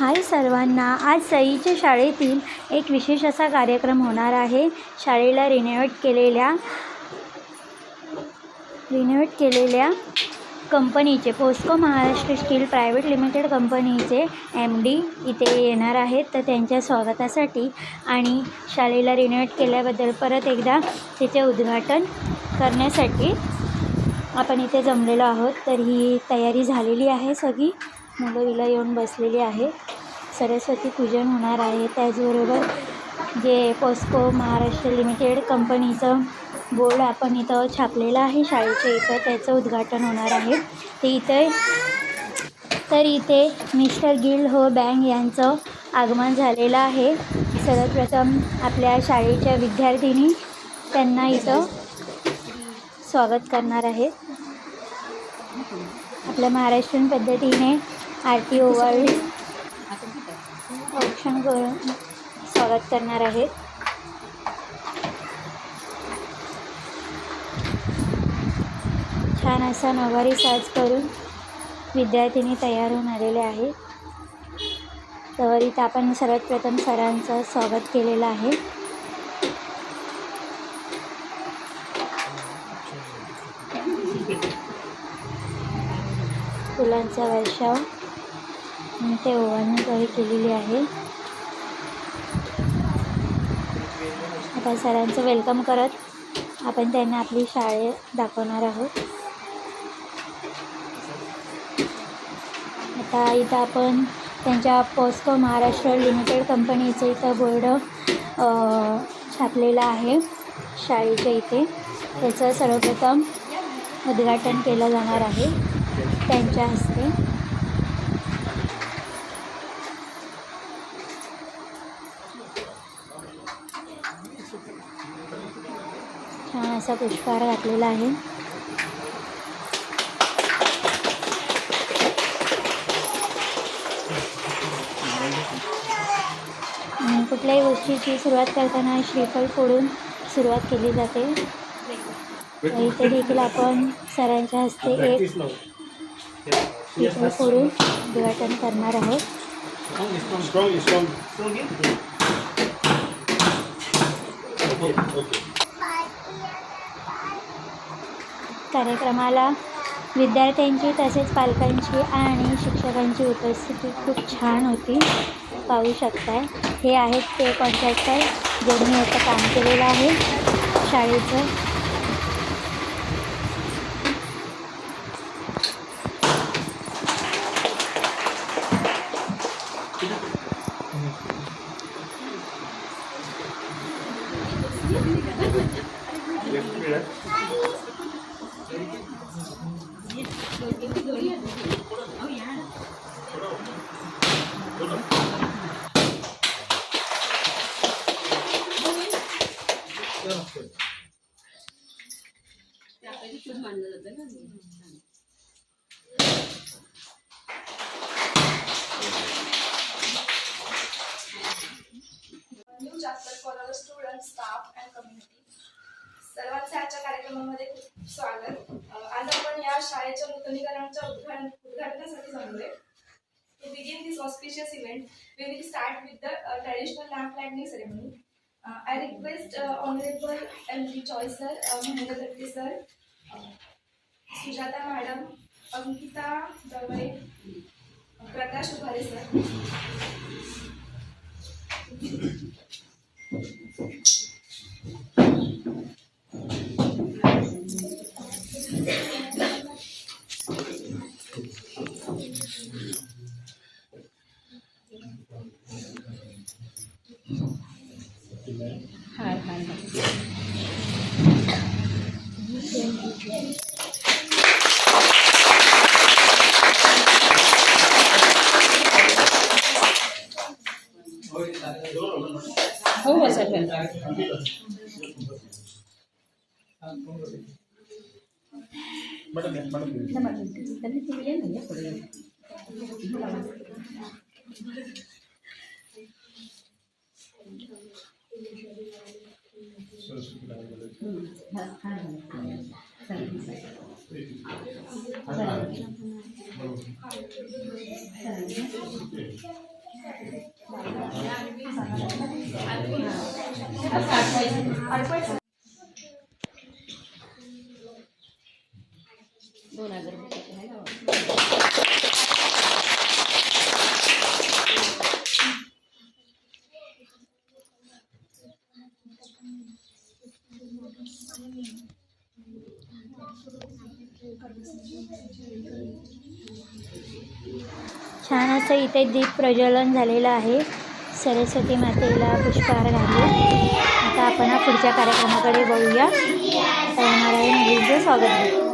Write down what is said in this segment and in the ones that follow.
हाय सर्वांना आज सईच्या शाळेतील एक विशेष असा कार्यक्रम होणार आहे. शाळेला रिनोवेट केलेल्या रिनोवेट केलेल्या कंपनीचे POSCO Maharashtra steel private limited कंपनीचे एम डी इथे येणार आहेत. तर त्यांच्या स्वागतासाठी आणि शाळेला रिनोवेट केल्याबद्दल परत एकदा तिचे उद्घाटन करण्यासाठी आपण इथे जमलेलो आहोत. तर ही तयारी झालेली आहे सगळी. मुलं विला येऊन बसलेली आहे. सरस्वती पूजन होणार आहे. त्याचबरोबर जे पोस्को महाराष्ट्र लिमिटेड कंपनीचं बोर्ड आपण इथं छापलेलं आहे शाळेच्या इथं. त्याचं उद्घाटन होणार आहे. ते इथे तर इथे मिस्टर गिल हो बँग यांचं आगमन झालेलं आहे. सर्वप्रथम आपल्या शाळेच्या विद्यार्थिनी त्यांना इथं स्वागत करणार आहेत. आपल्या महाराष्ट्रीयन पद्धतीने आरती ओवाळी औक्षण करून स्वागत करणार आहेत छान असा नवारी साज करून विद्यार्थिनी तयार होऊन आलेले आहे. तर इथं आपण सर्वात प्रथम सरांचं स्वागत केलेलं आहे. फुलांचा वर्षाव. आणि ते ओवाळणी केलेली आहे. आता सरांचं वेलकम करत आपण त्यांना आपली शाळे दाखवणार आहोत. आता इथं आपण त्यांच्या पोस्को महाराष्ट्र लिमिटेड कंपनीचं इथं बोर्ड छापलेलं आहे शाळेच्या इथे. त्याचं सर्वप्रथम उद्घाटन केलं जाणार आहे त्यांच्या हस्ते. छान असा पुष्पहार घातलेला आहे. कुठल्याही गोष्टीची सुरुवात करताना श्रीफळ फोडून सुरुवात केली जाते. इथे देखील आपण सरांच्या हस्ते एक श्रीफळ फोडून उद्घाटन करणार आहोत. Okay, okay. कार्यक्रमाला विद्यार्थ्यांची तसेच पालकांची आणि शिक्षकांची उपस्थिती खूप छान होती. पाहू शकताय. हे आहेत ते कॉन्ट्रॅक्टर ज्यांनी याचं काम केलेलं आहे. शाळेचं स्टाफ अँड कम्युनिटी सर्वांचे आजच्या कार्यक्रमामध्ये खूप स्वागत. अं, आज आपण या शाळेच्या नूतनीकरणाच्या उद्घाटन उद्घाटनासाठी जमलोय to begin this auspicious event we will start with the traditional lamp lighting ceremony I request honourable M D Choice sir Mahendra Datte sir Sujata madam Ankita Dawale Prakash Ubhare sir. हो हो sir Madam, madam. दोन हजार छान असं इथे दीप प्रज्वलन झालेलं आहे. सरस्वती मातेला पुष्पहार घालू आता आपण पुढच्या कार्यक्रमाकडे बघूया. तर येणाऱ्या स्वागत आहे.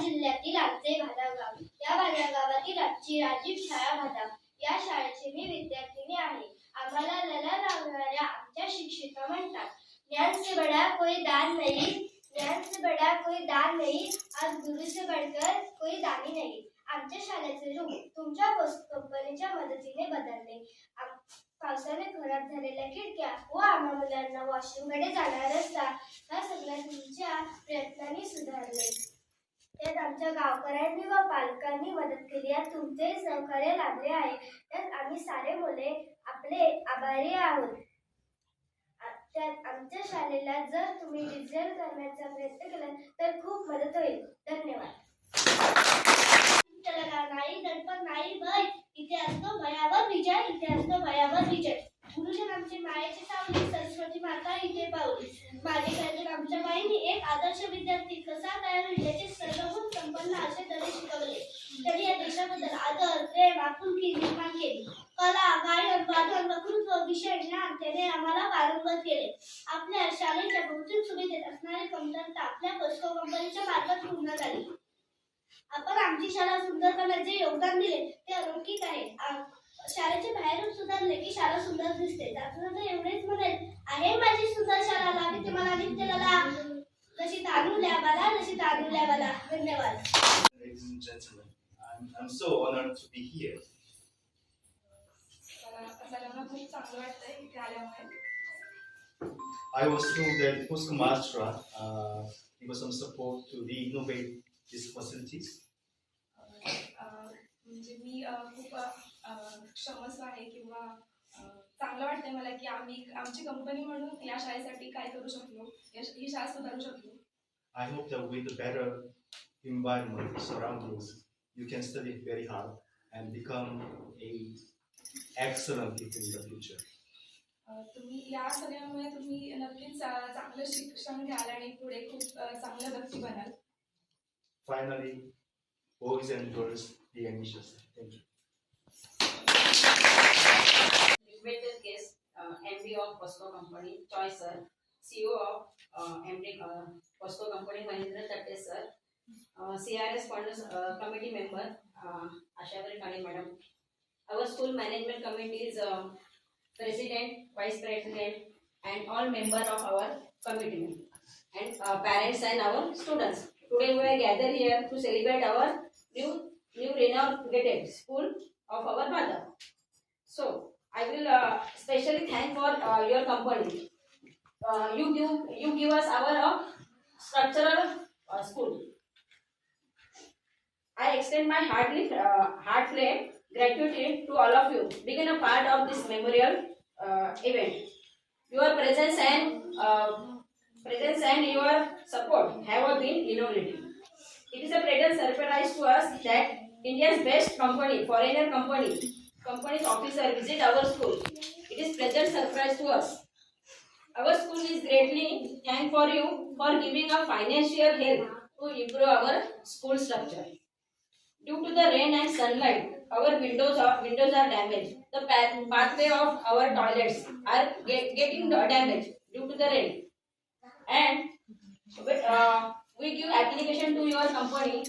जिल्ह्यातील आमचे भादा गाव या भादा गावातील आमची राजीव शाळा भादा या शाळेची मी विद्यार्थिनी आहे. आम्हाला लला लावणाऱ्या आमच्या शिक्षिका म्हणतात ज्ञान से बडा कोई दान नहीं. ज्ञान से बडा कोई दान नहीं. आज गुरु से बढ़कर कोई दानी नहीं. आमच्या शाळेचे रूप तुमच्या कंपनीच्या मदतीने बदलले. पावसाने खराब झालेल्या खिडक्या व आम्हा मुलांना वॉशरूमकडे जाणार रस्ता ह्या सगळ्या तुमच्या प्रयत्नांनी सुधारले. त्यात आमच्या गावकऱ्यांनी व पालकांनी मदत केली. यात तुमचे सहकार्य लाभले आहे. त्यात आम्ही सारे मुले आपले आभारी आहोत. त्यात आमच्या शाळेला जर तुम्ही डिजिटल करण्याचा प्रयत्न केला तर खूप मदत होईल. धन्यवाद. नाही दडपण नाही भय इथे असतो भयावर विजय इथे असतो भयावर विजय. गुरुजन आमची मायेची सावली सरस्वती माता इथे पावली. माझे आमच्या बाईंनी एक आदर्श विद्यार्थी कसा तयार होईल याचे सर्वगुण संपन्न असे तरी शिकवले त्यांनी या देशाबद्दल आपण केली आपुलकी केली कला गायन वादन वक्तृत्व विषय ज्ञान त्याने आम्हाला पारंगत केले. आपल्या शाळेच्या भौतिक सुविधेत असणारी कमतरता आपल्या पोस्को कंपनीच्या मार्फत पूर्ण झाली. आपण आमची शाळा सुंदर करण्यात जे योगदान दिले ते अलौकिक आहे. आ- शाळेचे बाहेरून सुधारले की शाळा सुंदर दिसते. त्यातून तर एवढेच म्हणेल आहे माझी सुंदर शाळा लावी ते मला नित्य लला जशी तांदूळ बाला जशी तांदूळ बाला धन्यवाद. I'm, I'm so honored to be here. खूप चांगलं वाटतंय इथे आल्यामुळे I was told that Pusk Maharashtra uh, give us some support to re-innovate these facilities? अं, म्हणजे मी अं, खूप अं, क्षमस्व आहे किंवा अं, चांगलं वाटतंय मला की आम्ही आमची कंपनी म्हणून या शाळेसाठी काय करू शकलो या- ही शाळा सुधारू शकलो I hope that with a better environment surroundings, you can study very hard and become a excellent people in the future. अं, तुम्ही या सगळ्यामुळे तुम्ही नक्कीच अं, चांगलं शिक्षण घ्याल आणि पुढे खूप अं, चांगलं व्यक्ती बनाल Finally, boys and girls, be ambitious. Thank you. Respected guest, uh, MD of Posco Company, Choi sir, CEO of uh, MD uh, Posco Company, Mahindra Tatte sir, CRS Committee member, uh, Ashabari Kani madam. Our school management committee is uh, president, vice president, and all member of our committee, and uh, parents and our students. Today we are gathered here to celebrate our new new renovated school of our mother. So I will uh, specially thank for uh, your company. Uh, you give you give us our uh, structural uh, school. I extend my heartly uh, heartfelt gratitude to all of you, being a part of this memorial uh, event. Your presence and uh, presence and your support have been innovative. It is a pleasant surprise to us that India's best company, foreigner company, company's officer visit our school. It is pleasant surprise to us. Our school is greatly thank for you for giving a financial help to improve our school structure. Due to the rain and sunlight, our windows are windows are damaged. The path, pathway of our toilets are get, getting damaged due to the rain. And uh, we give application to your company.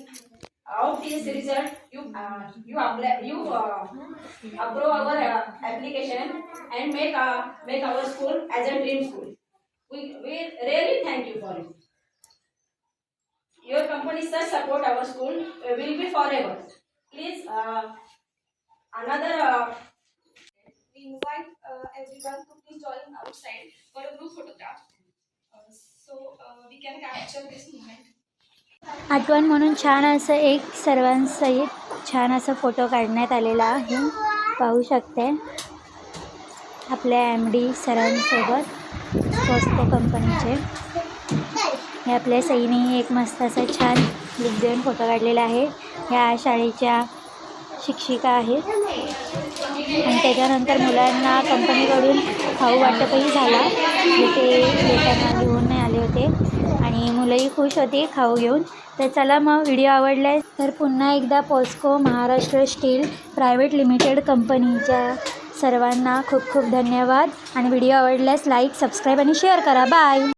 Of this result, you uh, you apply you uh, approve our uh, application and make uh, make our school as a dream school. We we really thank you for it. Your company's such support our school uh, will be forever. Please, uh, another uh, We invite uh, everyone to please join outside for a group photograph. Uh, so uh, we can capture this moment. आठवण म्हणून छान असं एक सर्वांसहित छान असं photo काढण्यात आलेला आहे पाहू शकते आपल्या एम डी सरांसोबत पोस्को कंपनीचे हे आपल्या सईने एक मस्त असा छान लुक देऊन फोटो काढलेला आहे. ह्या शाळेच्या शिक्षिका आहेत. आणि त्याच्यानंतर मुलांना कंपनीकडून खाऊ वाटपही झाला. ते येताना घेऊन नाही आले होते. आणि मुलंही खुश होती खाऊ घेऊन. तर चला मग व्हिडिओ आवडला तर पुन्हा एकदा POSCO Maharashtra steel private limited कंपनीच्या सर्वांना खूप खूप धन्यवाद. आणि व्हिडिओ आवडल्यास लाईक सबस्क्राईब आणि शेअर करा. बाय!